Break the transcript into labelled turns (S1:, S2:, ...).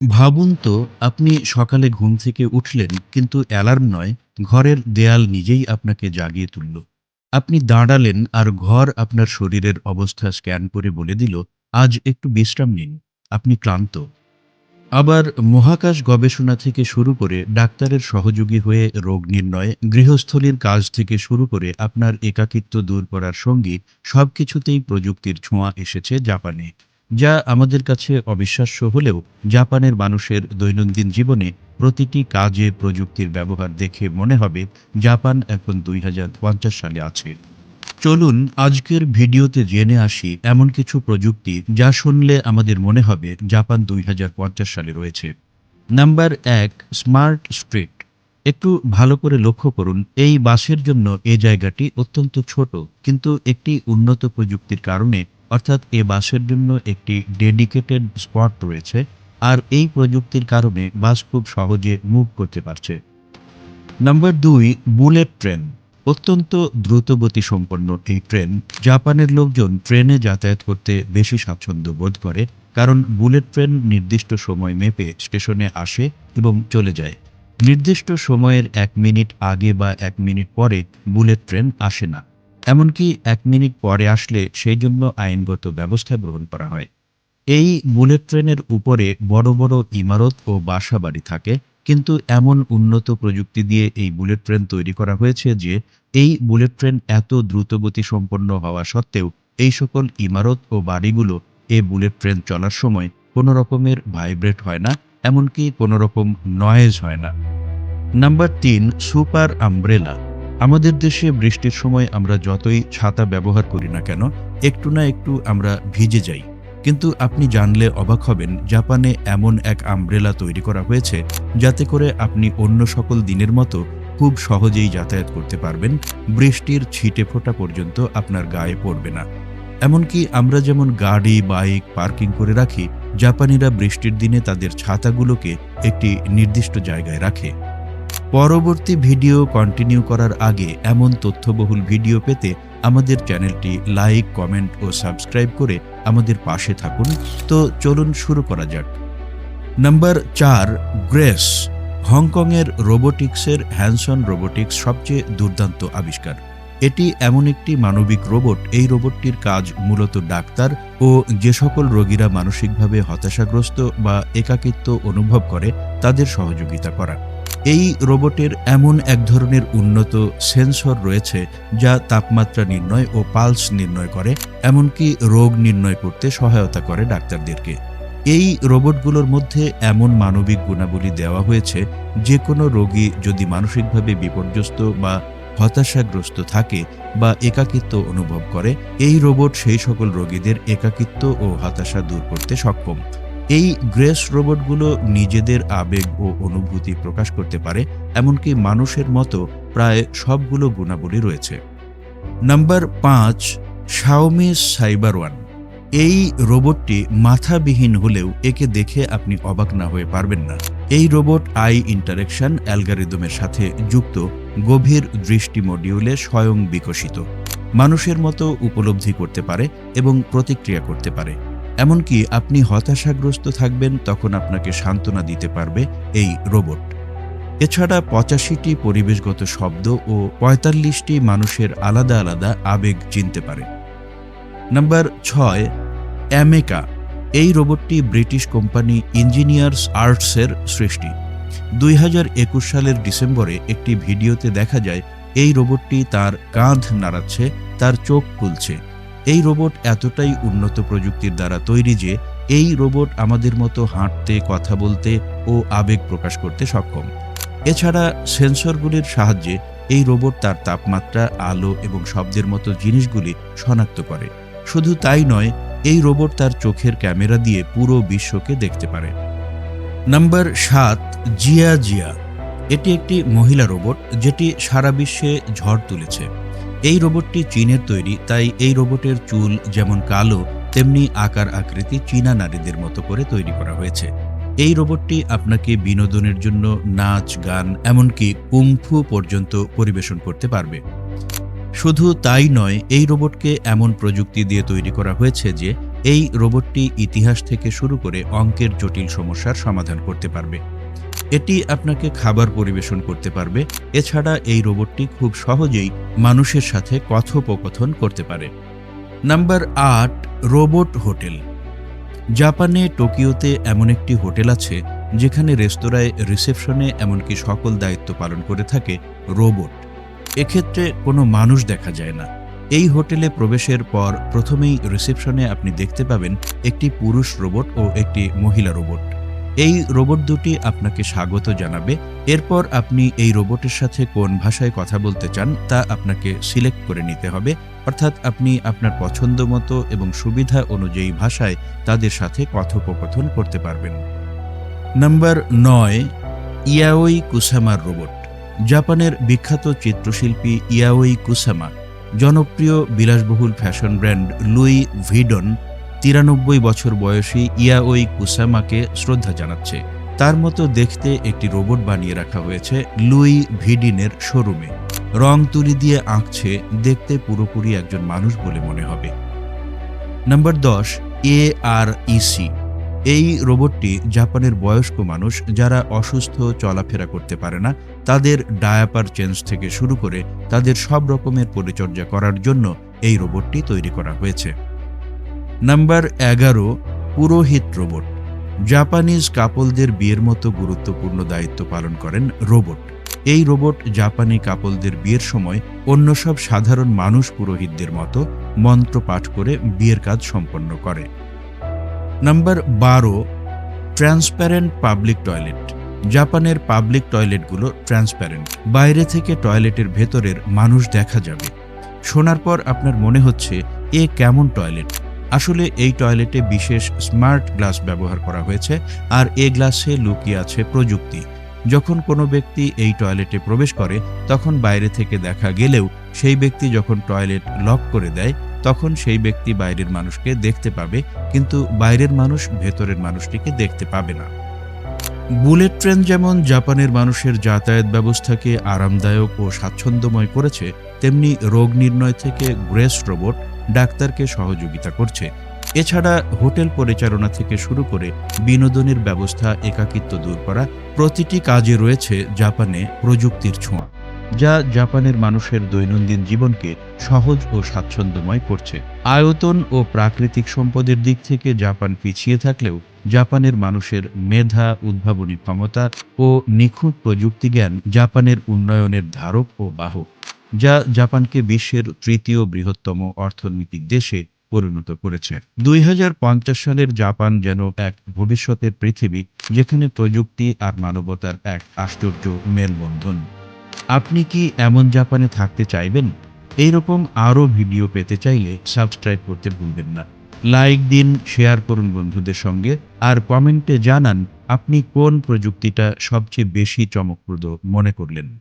S1: ভাবুন তো, আপনি সকালে ঘুম থেকে উঠলেন, কিন্তু অ্যালার্ম নয়, ঘরের দেয়াল নিজেই আপনাকে জাগিয়ে তুলল। আপনি দাঁড়ালেন আর ঘর আপনার শরীরের অবস্থা স্ক্যান করে বলে দিল, আজ একটু বিশ্রাম নিন, আপনি ক্লান্ত। আবার মহাকাশ গবেষণা থেকে শুরু করে ডাক্তারের সহযোগী হয়ে রোগ নির্ণয়, গৃহস্থলীর কাজ থেকে শুরু করে আপনার একাকিত্ব দূর করার সঙ্গী সবকিছুতেই প্রযুক্তির ছোঁয়া এসেছে জাপানে। যা আমাদের কাছে অবিশ্বাস্য হলেও জাপানের মানুষের দৈনন্দিন জীবনে প্রতিটি কাজে প্রযুক্তির ব্যবহার দেখে মনে হবে জাপান এখন দুই হাজার পঞ্চাশ সালে আছে। চলুন আজকের ভিডিওতে জেনে আসি এমন কিছু প্রযুক্তি যা শুনলে আমাদের মনে হবে জাপান দুই হাজার পঞ্চাশ সালে রয়েছে। নাম্বার এক, স্মার্ট স্ট্রিট। একটু ভালো করে লক্ষ্য করুন, এই বাসের জন্য এ জায়গাটি অত্যন্ত ছোট, কিন্তু একটি উন্নত প্রযুক্তির কারণে অর্থাৎ এ বাসের জন্য একটি ডেডিকেটেড স্পট রয়েছে, আর এই প্রযুক্তির কারণে বাস খুব সহজে মুভ করতে পারছে। নাম্বার দুই বুলেট ট্রেন অত্যন্ত দ্রুতগতি সম্পন্ন এই ট্রেন জাপানের লোকজন ট্রেনে যাতায়াত করতে বেশি স্বাচ্ছন্দ্য বোধ করে, কারণ বুলেট ট্রেন নির্দিষ্ট সময় মেপে স্টেশনে আসে এবং চলে যায়। নির্দিষ্ট সময়ের এক মিনিট আগে বা এক মিনিট পরে বুলেট ট্রেন আসে না। এমনকি এক মিনিট পরে আসলে সেই জন্য আইনগত ব্যবস্থা গ্রহণ করা হয়। এই বুলেট ট্রেনের উপরে বড় বড় ইমারত ও বাসা বাড়ি থাকে, কিন্তু এমন উন্নত প্রযুক্তি দিয়ে এই বুলেট ট্রেন তৈরি করা হয়েছে যে, এই বুলেট ট্রেন এত দ্রুতগতি সম্পন্ন হওয়া সত্ত্বেও এই সকল ইমারত ও বাড়িগুলো এ বুলেট ট্রেন চলার সময় কোনো রকমের ভাইব্রেট হয় না, এমনকি কোনো রকম নয়েজ হয় না। নাম্বার তিন, সুপার আমব্রেলা। আমাদের দেশে বৃষ্টির সময় আমরা যতই ছাতা ব্যবহার করি না কেন, একটু না একটু আমরা ভিজে যাই। কিন্তু আপনি জানলে অবাক হবেন, জাপানে এমন এক আমব্রেলা তৈরি করা হয়েছে, যাতে করে আপনি অন্য সকল দিনের মতো খুব সহজেই যাতায়াত করতে পারবেন, বৃষ্টির ছিটে ফোঁটা পর্যন্ত আপনার গায়ে পড়বে না। এমনকি আমরা যেমন গাড়ি, বাইক, পার্কিং করে রাখি, জাপানিরা বৃষ্টির দিনে তাদের ছাতাগুলোকে একটি নির্দিষ্ট জায়গায় রাখে। পরবর্তী ভিডিও কন্টিনিউ করার আগে এমন তথ্যবহুল ভিডিও পেতে আমাদের চ্যানেলটি লাইক কমেন্ট ও সাবস্ক্রাইব করে আমাদের পাশে থাকুন। তো চলুন শুরু করা যাক। নাম্বার চার গ্রেস হংকংয়ের রোবোটিক্সের হ্যানসন রোবোটিক্স সবচেয়ে দুর্দান্ত আবিষ্কার। এটি এমন একটি মানবিক রোবট এই রোবটটির কাজ মূলত ডাক্তার ও যে সকল রোগীরা মানসিকভাবে হতাশাগ্রস্ত বা একাকিত্ব অনুভব করে, তাদের সহযোগিতা করা। এই রোবটের এমন এক ধরনের উন্নত সেন্সর রয়েছে যা তাপমাত্রা নির্ণয় ও পালস নির্ণয় করে, এমনকি রোগ নির্ণয় করতে সহায়তা করে ডাক্তারদেরকে। এই রোবটগুলোর মধ্যে এমন মানবিক গুণাবলী দেওয়া হয়েছে যে কোনো রোগী যদি মানসিকভাবে বিপর্যস্ত বা হতাশাগ্রস্ত থাকে বা একাকিত্ব অনুভব করে, এই রোবট সেই সকল রোগীদের একাকিত্ব ও হতাশা দূর করতে সক্ষম। এই গ্রেস রোবটগুলো নিজেদের আবেগ ও অনুভূতি প্রকাশ করতে পারে, এমনকি মানুষের মতো প্রায় সবগুলো গুণাবলী রয়েছে। নাম্বার পাঁচ শাওমি সাইবার ওয়ান এই রোবটটি মাথাবিহীন হলেও একে দেখে আপনি অবাক না হয়ে পারবেন না। এই রোবট আই ইন্টারেকশন অ্যালগারিদমের সাথে যুক্ত, গভীর দৃষ্টি মডিউলে স্বয়ং বিকশিত। মানুষের মতো উপলব্ধি করতে পারে এবং প্রতিক্রিয়া করতে পারে। এমনকি আপনি হতাশাগ্রস্ত থাকবেন তখন আপনাকে সান্ত্বনা দিতে পারবে এই রোবট। এছাড়া পঁচাশিটি পরিবেশগত শব্দ ও পঁয়তাল্লিশটি মানুষের আলাদা আলাদা আবেগ চিনতে পারে। নাম্বার ছয়, অ্যামেকা। এই রোবটটি ব্রিটিশ কোম্পানি ইঞ্জিনিয়ার্স আর্টসের সৃষ্টি। দুই হাজার একুশ সালের ডিসেম্বরে একটি ভিডিওতে দেখা যায়, এই রোবটটি তার কাঁধ নাড়াচ্ছে, তার চোখ খুলছে। এই রোবট এতটাই উন্নত প্রযুক্তির দ্বারা তৈরি যে এই রোবট আমাদের মতো হাঁটতে, কথা বলতে ও আবেগ প্রকাশ করতে সক্ষম। এছাড়া সেন্সরগুলির সাহায্যে এই রোবট তার তাপমাত্রা, আলো এবং শব্দের মতো জিনিসগুলি শনাক্ত করে। শুধু তাই নয়, এই রোবট তার চোখের ক্যামেরা দিয়ে পুরো বিশ্বকে দেখতে পারে। নাম্বার সাত, জিয়া জিয়া। এটি একটি মহিলা রোবট, যেটি সারা বিশ্বে ঝড় তুলেছে। এই রোবটটি চীনের তৈরি, তাই এই রোবটের চুল যেমন কালো, তেমনি আকার আকৃতি চীনা নারীদের মতো করে তৈরি করা হয়েছে। এই রোবটটি আপনাকে বিনোদনের জন্য নাচ, গান, এমনকি কুংফু পর্যন্ত পরিবেশন করতে পারবে। শুধু তাই নয়, এই রোবটকে এমন প্রযুক্তি দিয়ে তৈরি করা হয়েছে যে, এই রোবটটি ইতিহাস থেকে শুরু করে অঙ্কের জটিল সমস্যার সমাধান করতে পারবে। এটি আপনাকে খাবার পরিবেশন করতে পারবে। এছাড়া এই রোবটটি খুব সহজেই মানুষের সাথে কথোপকথন করতে পারে। নাম্বার আট, রোবট হোটেল। জাপানে টোকিওতে এমন একটি হোটেল আছে, যেখানে রেস্তোরাঁয়, রিসেপশনে এমনকি সকল দায়িত্ব পালন করে থাকে রোবট। এক্ষেত্রে কোনো মানুষ দেখা যায় না। এই হোটেলে প্রবেশের পর প্রথমেই রিসেপশনে আপনি দেখতে পাবেন একটি পুরুষ রোবট ও একটি মহিলা রোবট। এই রোবট দুটি আপনাকে স্বাগত জানাবে। এরপর আপনি এই রোবটের সাথে কোন ভাষায় কথা বলতে চান, তা আপনাকে সিলেক্ট করে নিতে হবে। অর্থাৎ আপনি আপনার পছন্দ মতো এবং সুবিধা অনুযায়ী ভাষায় তাদের সাথে কথোপকথন করতে পারবেন। নাম্বার নয়, ইয়াওই কুসামার রোবট জাপানের বিখ্যাত চিত্রশিল্পী ইয়াওই কুসামা, জনপ্রিয় বিলাসবহুল ফ্যাশন ব্র্যান্ড লুই ভিডন তিরানব্বই বছর বয়সী ইয়াওই কুসামাকে শ্রদ্ধা জানাচ্ছে। তার মতো দেখতে একটি রোবট বানিয়ে রাখা হয়েছে লুই ভিডিনের শোরুমে। রং তুলি দিয়ে আঁকছে দেখতে পুরোপুরি একজন মানুষ বলে মনে হবে। নম্বর দশ, এ আর ইসি এই রোবটটি জাপানের বয়স্ক মানুষ যারা অসুস্থ, চলাফেরা করতে পারে না, তাদের ডায়াপার চেঞ্জ থেকে শুরু করে তাদের সব রকমের পরিচর্যা করার জন্য এই রোবটটি তৈরি করা হয়েছে। নাম্বার এগারো, পুরোহিত রোবট। জাপানিজ কাপলদের বিয়ের মতো গুরুত্বপূর্ণ দায়িত্ব পালন করেন রোবট। এই রোবট জাপানি কাপলদের বিয়ের সময় অন্য সব সাধারণ মানুষ পুরোহিতদের মতো মন্ত্র পাঠ করে বিয়ের কাজ সম্পন্ন করে। নাম্বার বারো ট্রান্সপ্যারেন্ট পাবলিক টয়লেট জাপানের পাবলিক টয়লেটগুলো ট্রান্সপ্যারেন্ট বাইরে থেকে টয়লেটের ভেতরের মানুষ দেখা যাবে। শোনার পর আপনার মনে হচ্ছে, এ কেমন টয়লেট আসলে এই টয়লেটে বিশেষ স্মার্ট গ্লাস ব্যবহার করা হয়েছে, আর এ গ্লাসে লুকিয়ে আছে প্রযুক্তি। যখন কোনো ব্যক্তি এই টয়লেটে প্রবেশ করে, তখন বাইরে থেকে দেখা গেলেও সেই ব্যক্তি যখন টয়লেট লক করে দেয়, তখন সেই ব্যক্তি বাইরের মানুষকে দেখতে পাবে, কিন্তু বাইরের মানুষ ভেতরের মানুষটিকে দেখতে পাবে না। বুলেট ট্রেন যেমন জাপানের মানুষের যাতায়াত ব্যবস্থাকে আরামদায়ক ও স্বাচ্ছন্দ্যময় করেছে, তেমনি রোগ নির্ণয় থেকে গ্রেস রোবট ডাক্তারকে সহযোগিতা করছে। এছাড়া হোটেল পরিচালনা থেকে শুরু করে বিনোদনের ব্যবস্থা, একাকিত্ব দূর করা প্রতিটি কাজে রয়েছে জাপানে প্রযুক্তির ছোঁয়া, যা জাপানের মানুষের দৈনন্দিন জীবনকে সহজ ও স্বাচ্ছন্দ্যময় করছে। আয়তন ও প্রাকৃতিক সম্পদের দিক থেকে জাপান পিছিয়ে থাকলেও জাপানের মানুষের মেধা, উদ্ভাবনী ক্ষমতা ও নিখুঁত প্রযুক্তি জ্ঞান জাপানের উন্নয়নের ধারক ও বাহক। যা জাপানকে বিশ্বের তৃতীয় বৃহত্তম অর্থনৈতিক দেশে পরিণত করেছে। দুই হাজার পঞ্চাশ সালের জাপান যেন এক ভবিষ্যতের পৃথিবী, যেখানে প্রযুক্তি আর মানবতার এক আশ্চর্য মেলবন্ধন। আপনি কি এমন জাপানে থাকতে চাইবেন? এইরকম আরও ভিডিও পেতে চাইলে সাবস্ক্রাইব করতে ভুলবেন না। লাইক দিন, শেয়ার করুন বন্ধুদের সঙ্গে, আর কমেন্টে জানান আপনি কোন প্রযুক্তিটা সবচেয়ে বেশি চমকপ্রদ মনে করলেন।